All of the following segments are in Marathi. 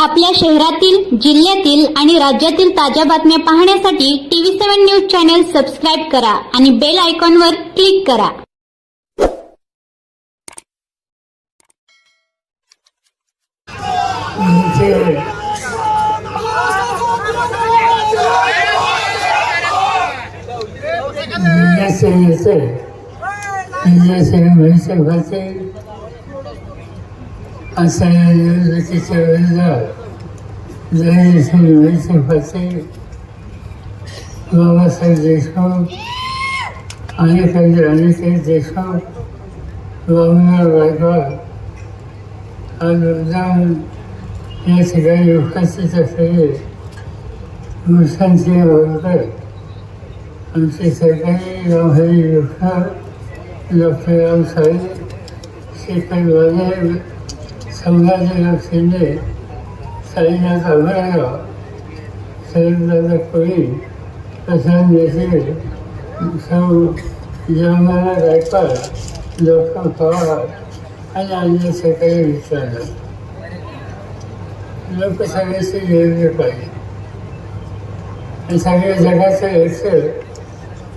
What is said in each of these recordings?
आपल्या शहरातील जिल्ह्यातील आणि राज्यातील ताज्या बातम्या पाहण्यासाठी TV seven news channel subscribe करा आणि बेल आयकॉनवर क्लिक करा. म्हणजे जिल्ह्याचे जिल्ह्याचे भविष्यभाचे अशा निवडणुकीच्या विरोधात जयश्री भविष्यभाचे बाबासाहेब देशमुख आणि काही अनिकेत देशमुख बाबूराव गायकवाड आज मुद्दाम या ठिकाणी उपस्थित असलेले भूषणसिंह होळकर आमचे सरकारी गावहरी डॉक्टर डॉक्टर रामसाहेब शेखर वाले संभाजीराव शिंदे साईनाथ अभयराव शरददादा कोळी प्रशांत देशे सौ जयमाला गायकवाड डॉक्टर पवार आणि अन्य सरकारी विचारलं लोकसभेचे निवडणूक आहे. आणि सगळ्या जगाचं लक्ष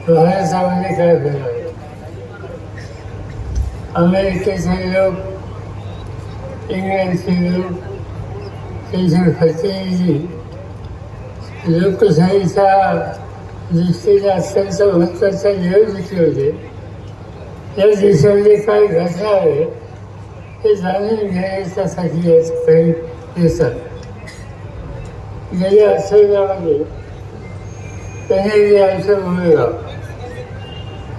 भारतामध्ये काय होणार आहे अमेरिकेचे लोक इंग्लंडचे लोक त्यांच्या फतेजी दृष्टीने अत्यंत महत्त्वाच्या निवडणुकी होते या देशामध्ये काय घटना आहे हे जाणून घेण्याच्यासाठी या काही येतात गेल्या आठवड्यामध्ये कनेरी आमचं मुलगा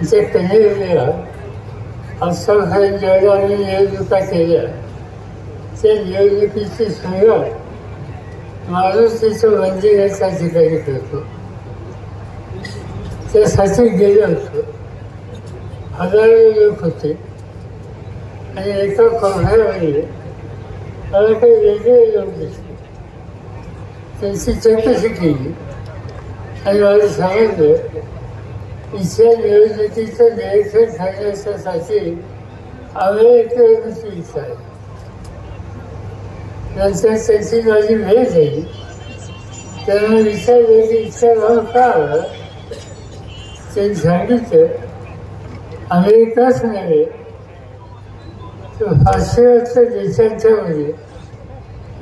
त्या कनेरीला आसामखाली जेवढ्या आम्ही निवडणुका केल्या म्हणजे ते निवडणुकीची सुरुवात मारुतीचं मंदिर त्या ठिकाणी करतो त्यासाठी गेलो होतो. हजारो लोक होते. आणि एका कोणामध्ये मला काही वेगळे लोक दिसले. त्यांची चौकशी केली. आणि मला सांगितलं इथल्या निवडणुकीचं निरीक्षण करण्यासाठी एक इच्छा आहे. नंतर त्याची माझी भेट झाली. त्यांना विचारलं की इच्छा भाव का आला? ते सांगितलं अमेरिकाच नव्हे तर पाचशेच्या देशांच्या मध्ये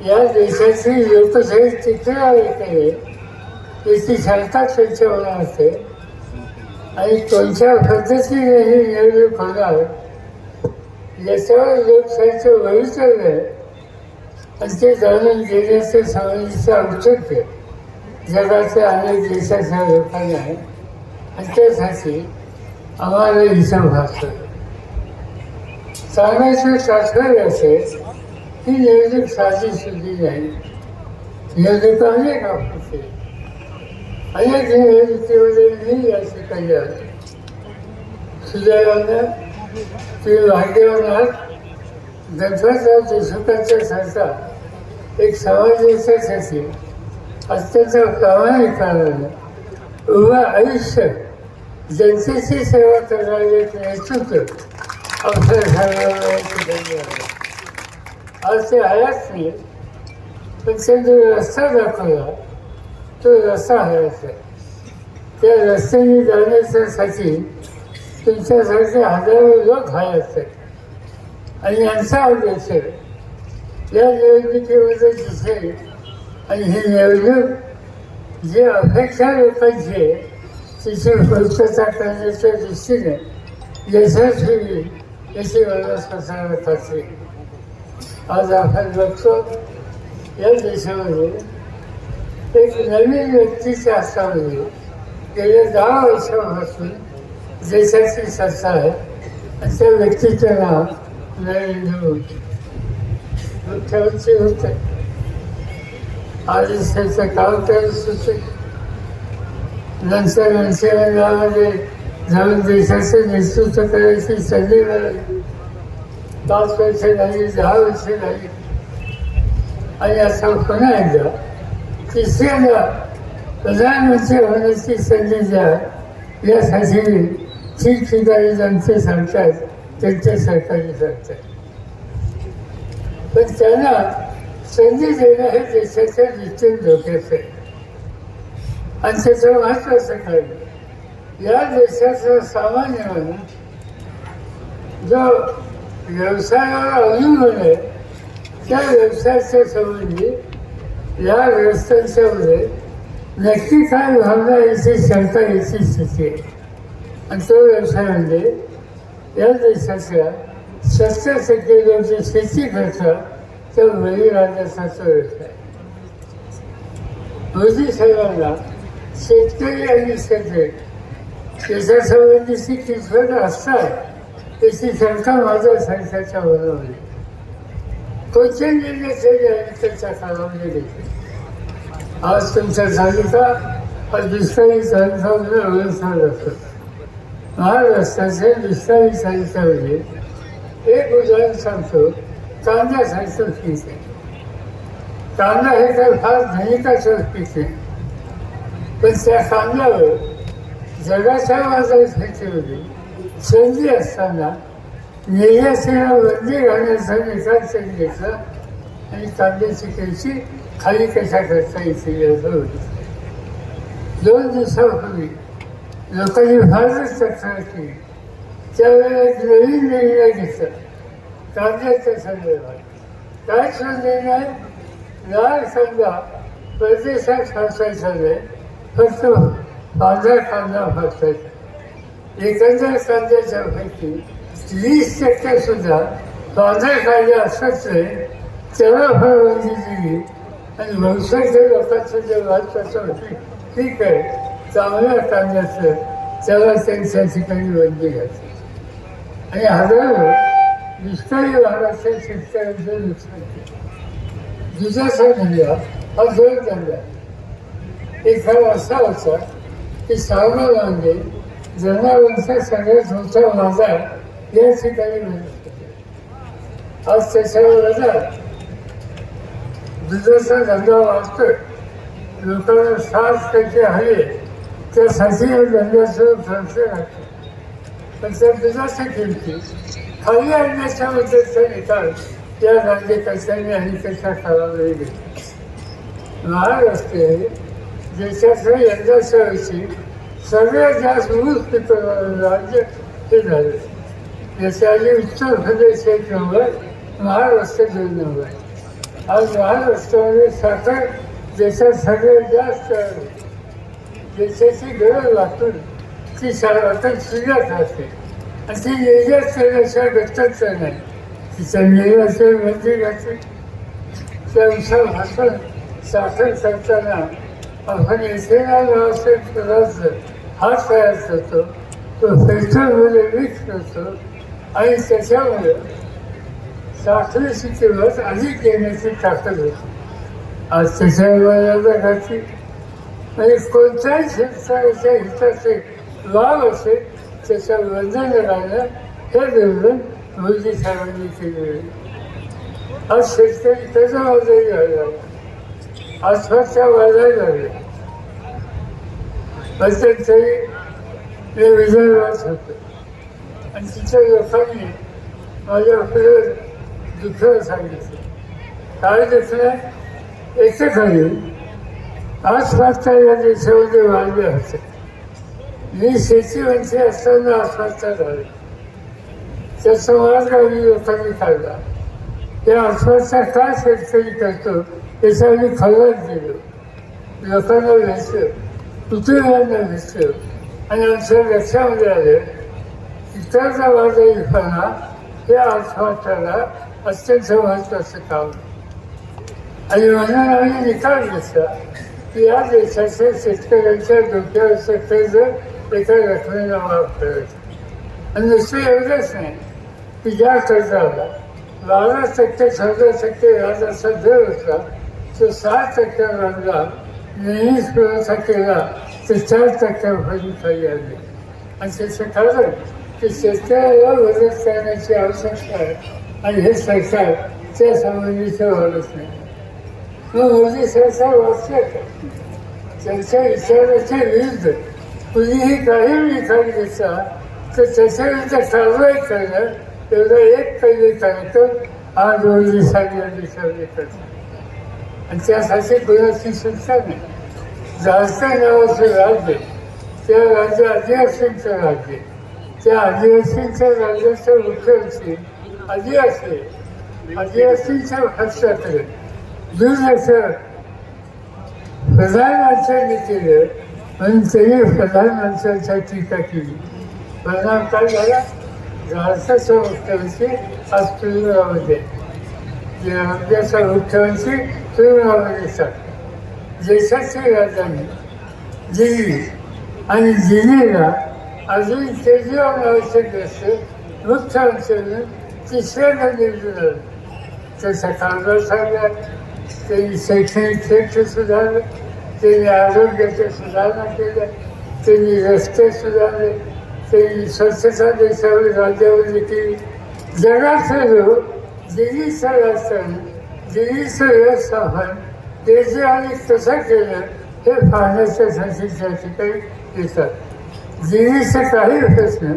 या देशाची लोकशाही टिकणार आहे याची क्षमता त्यांच्या मनात असते आणि कोणत्या पद्धतीने हे निवडणूक होणार याच्यावर लोकशाहीचं भविष्य आहे आणि ते जाणून घेण्याचं सांगण्याचं औचित्य जगाच्या अनेक देशाच्या लोकांना आहे. आणि त्यासाठी आम्हाला हिसाब भासतो. सांगायचं तात्पर्य असेल ही नियोजक साधी सुद्धी नाही नियोजक अनेक आपले अनेक नियोजकीमध्ये मी असे काही आले सुदैवानं तुम्ही भाग्यवान आहात. गणपतराव देशमुखांच्या सरकार एक समाजाच्यासाठी अत्यंत प्रामाणिकपणानं उभं आयुष्य जनतेची सेवा करणारे एक नेतृत्व अवसर ठरवण्याची आज ते हयात नाही पण त्यांनी रस्ता दाखवला तो रस्ता हयात आहे. त्या रस्त्याने जाण्याच्यासाठी तुमच्यासारखे हजारो लोक हयात आहेत. आणि यांचा उद्देश या निवडणुकीमध्ये दिसेल आणि ही निवडणूक जी अपेक्षा लोकांची आहे तिची पूर्तता करण्याच्या दृष्टीने यशस्वी होईल याची मला स्वतःला आज आपण बघतो या देशामध्ये एक नवीन व्यक्तीच्या हातामध्ये गेल्या दहा वर्षापासून देशाची सत्ता आहे. आणि त्या व्यक्तीचं नाव नरेंद्र मोदी मुख्यमंत्री होते आज त्याचं काम करत होते नंतर मंत्रिमंडळामध्ये जाऊन देशाचं नेतृत्व करायची संधी मिळाली पाच वर्ष झाली दहा वर्ष झाली आणि आता पुन्हा एकदा तिसऱ्यांदा प्रधानमंत्री होण्याची संधी द्या यासाठी ठिकठिकाणी जनते सांगतात त्यांच्या सरकारी सांगतात पण त्यांना संधी देणं हे देशाच्या निश्चित धोक्याचं आहे. आणि त्याचं महत्वाचं काय? या देशाचा सामान्य माणूस जो व्यवसायावर अवलंबून आहे त्या व्यवसायाच्या संबंधी या व्यवस्थांच्यामध्ये नक्की काय भावना याची शंका याची स्थिती आहे. आणि तो व्यवसाय म्हणजे या देशाच्या सत्तर शेती खर्च तर बळीराजाचा तो व्यवसाय मोदी साहेबांना शेतकरी आणि शेतकरी त्याच्या संबंधीची कितपत असतात त्याची शंका माझ्या संस्थाच्या बनवली कोणत्या निर्णय आणि त्याच्या कालावधी घेतली आज तुमच्या तालुका आज दुष्काळी तालुका व्यवस्था असतो. महाराष्ट्राचे दुष्काळी तालुक्यामध्ये एक उदाहरण सांगतो कांदा साहित्य पीक आहे कांदा हे तर फार धनिकाचं पीक आहे पण त्या कांद्यावर जगाच्या बाजारपेठेमध्ये संधी असताना निर्यातीला बंदी घालण्याचा निकाल त्यांनी घेतला आणि कांद्याची कशी खाली कशा करता येतील असं होतं. दोन दिवसापूर्वी लोकांनी फारच तक्रार केली. त्यावेळेला एक नवीन निर्णय घेतला कांद्याच्या संदर्भात काय तो निर्णय लाल कांदा परदेशात फसायचा नाही. फक्त पांढरा कांदा फसायचा. एकंदर कांद्याच्या पैकी वीस टक्के सुद्धा पांढरा कांदा असत नाही त्याला परवानगी दिली आणि बहुसंख्य लोकांचं जे महत्वाचं होती ठीक आहे. चांगल्या कांद्याचं त्याला त्यांच्या ठिकाणी बंदी घातली आणि हजारो दुष्काळी भागाच्या शेतकऱ्यांचं नुकसान केलं दुधाचा धंदा हा दोन धंदा एक हा असा होता की सावनामध्ये जनावरांचा सगळ्यात मोठा बाजार या ठिकाणी मिळत होते आज त्याच्यावर बाजार दुधाचा धंदा वाढतोय लोकांना सात टक्के हवे त्यासाठी या धंद्याचं खर्च लागतो पण त्या दुधाच्या किमती खाली आणण्याच्या मदतचा निकाल या राज्यकर्त्यांनी आणि त्याच्या कालावधी घेतला महाराष्ट्र हे देशाचं यंदाच्या वर्षी सगळ्यात जास्त ऊस पिकवणारं राज्य हे झालं. याच्या आधी उत्तर प्रदेश एक नंबर महाराष्ट्र दोन नंबर. आज महाराष्ट्रामध्ये साखर देशात सगळ्यात जास्त देशाची गरज वाटून ती आता शिल्लक असते. आणि ती निर्यात करण्याच्या गटच नाही. तिच्या निर्यात म्हणजे घातली त्यानुसार उत्सव भाषण साखर करताना आपण इथेनॉल नावाचे पदार्थ हा तयार करतो. तो पेट्रोलमध्ये मिक्स करतो. आणि त्याच्यामुळे साखरेची किंमत अधिक देण्याची ताकद होती. आज त्याच्यावर घातली आणि कोणत्याही शेतकऱ्याच्या हिताचे लाभ असेल त्याच्या वंदन घालणं हे धोरण मोदी साहेबांनी केले आज शेतकरी त्याचा बाजारी झाला. आसपासच्या बाजार झाले. मध्यंतरी मी विदर्भात होतो. आणि तिच्या लोकांनी माझ्या दुःख सांगितलं. काय दुखलं एकेकाळी आसपासच्या या देशामध्ये वाढले होते. मी शेतीमंत्री असताना आसपासचा झाले त्याचा मार्ग आम्ही लोकांनी काढला. त्या आसपासचा का शेतकरी करतो त्याचा आम्ही खबर दिलो लोकांना भेटलो कुटुंबियांना भेटलो. आणि आमच्या लक्षामध्ये आलं इतरचा बाजारीपणा हे आसपासला अत्यंत महत्वाचं काम. आणि म्हणून आम्ही निकाल घेतला या देशाच्या शेतकऱ्यांच्या डोक्यावरचं कर्ज एका रकमेला माफ करायचं आणि नुसतं एवढंच नाही की ज्या कर्जाला बारा टक्के चौदा टक्के व्याजाचा दर होता तो सात टक्के व्याजला नेहमीच पुरवठा केला तर चार टक्क्यापर्यंत खाली आले आणि त्याचं कारण की शेतकऱ्याला मदत करण्याची आवश्यकता आहे आणि हे सरकार त्या संबंधीचं वाढत नाही मग मोदी वाचत त्यांच्या विचाराच्या विरुद्ध कुणीही काही निकाल घेतला तर त्याच्याविरुद्ध कारवाई करणं एवढा एक पहिली कार्यक्रम आज मोदी साहेब या देशामध्ये करतात आणि त्यासाठी कोणाची सुटका नाही जास्त नावाचं राज्य त्या राज्य आदिवासींचं राज्य त्या आदिवासींच्या राज्याचं मुख्यमंत्री आदिवासी आदिवासींच्या हस्ताकडे दुर्लक्ष प्रधानमंत्र्यांनी केलं म्हणून त्यांनी प्रधानमंत्र्यांच्या टीका केली परिणाम काय झाला झारखंडचा मुख्यमंत्री आज तुरुंगामध्ये जे राज्याचा मुख्यमंत्री तुरुंगामध्ये टाकला देशाची राजधानी दिल्ली आणि दिल्लीला अजून केजरीवाल नावाचे ग्रस्त मुख्यमंत्र्यांनी तिसऱ्यांदा निवडून आलं त्याचा कारभार चांगला त्यांनी शैक्षणिक क्षेत्र सुधारलं त्यांनी आरोग्याच्या सुधारणा केल्या त्यांनी रस्ते सुधारले त्यांनी स्वच्छता देशावर राज्यावर केली. जगाचे लोक दिल्लीचं राजकारण दिल्लीचं व्यवस्थापन आणि कसं केलं हे पाहण्याच्यासाठी त्या ठिकाणी येतात. दिल्लीचे काही प्रश्न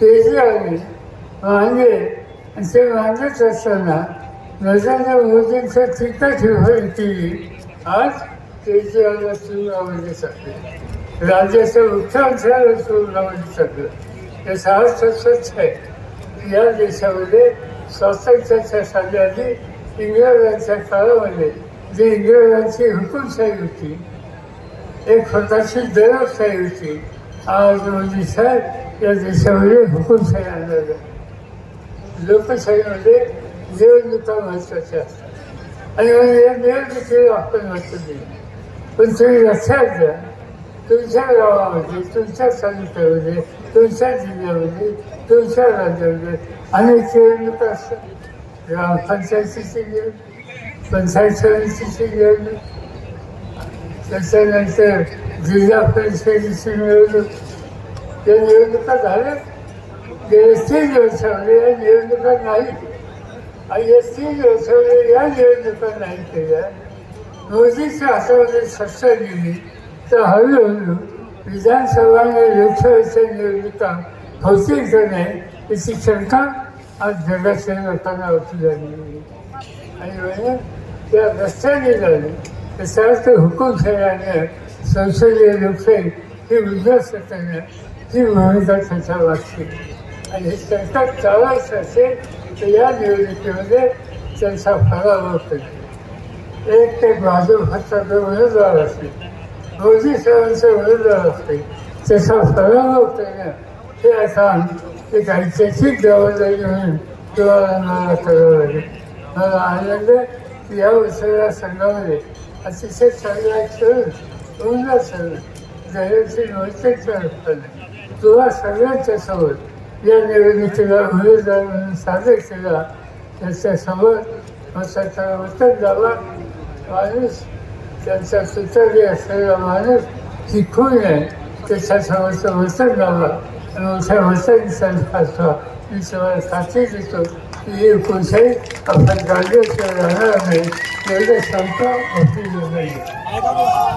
केजरीवालने मांडले आणि ते मांडत असताना नरेंद्र मोदींचं टीका ठेवून केली आज केजरीवालला तुरुंगामध्ये टाकले राज्याच्या मुख्यमंत्र्याला तुरुंगामध्ये सगळं हे अर्थ स्वच्छ आहे. की या देशामध्ये स्वातंत्र्याच्या साध्याआधी इंग्रजांच्या काळामध्ये जी इंग्रजांची हुकुमशाही होती एक स्वतःची दरवशाही होती आज मोदी साहेब या देशामध्ये हुकुमशाही आणलं लोकशाहीमध्ये निवडणुका महत्त्वाच्या असतात आणि म्हणून या निवडणुकीला आपण महत्त्व दिलं पण तुम्ही लक्षात घ्या तुमच्या गावामध्ये तुमच्या तालुक्यामध्ये तुमच्या जिल्ह्यामध्ये तुमच्या राज्यामध्ये अनेक निवडणुका असतात ग्रामपंचायतीची निवडणूक पंचायत समितीची निवडणूक त्याच्यानंतर जिल्हा परिषदेची निवडणूक या निवडणुका झाल्या गेले तीन वर्षामध्ये या निवडणुका नाही आणि या तीन या निवडणुका नाही केल्या मोदीच्या हातामध्ये सत्ता दिली तर हळूहळू विधानसभा आणि लोकसभेच्या निवडणुका होतील का नाही याची शंका आज जगाच्या लोकांना वाटू लागली आणि म्हणजे त्या रस्त्याने झाली त्याचा अर्थ हुकुमशाही संसदीय लोकशाही ही उद्ध्वस्त करणं ही भूमिका त्याच्या वाटते आणि हे संकट चालायचं असेल तर या निवडणुकीमध्ये त्यांचा पराभव करेल एक ते भाजपचा जो उमेदवार असेल मोदी साहेबांचा उमेदवार असेल त्याचा पराभव करणं हे आता एक ऐतिहासिक जबाबदारी म्हणून तुम्हाला मला करावं लागेल. मला आनंद की या उत्सवा संघामध्ये अतिशय चांगला खेळ उमदा खेळ जगाची नैतिक असताना तुला सगळ्यांच्या या निवडणुकीला उमेदवार म्हणून सादर केला त्याच्यासमोर त्याचा उत्तर द्यावा माणूस त्यांचा सुतरी असलेला माणूस शिकू नये त्याच्यासमोरचं वचन द्यावा आणि मोठ्या वचन असावा मी तुम्हाला खात्री देतो की हे कोणत्याही आपण राज्यात राहणार नाही एवढं सांगतो मोठी नाही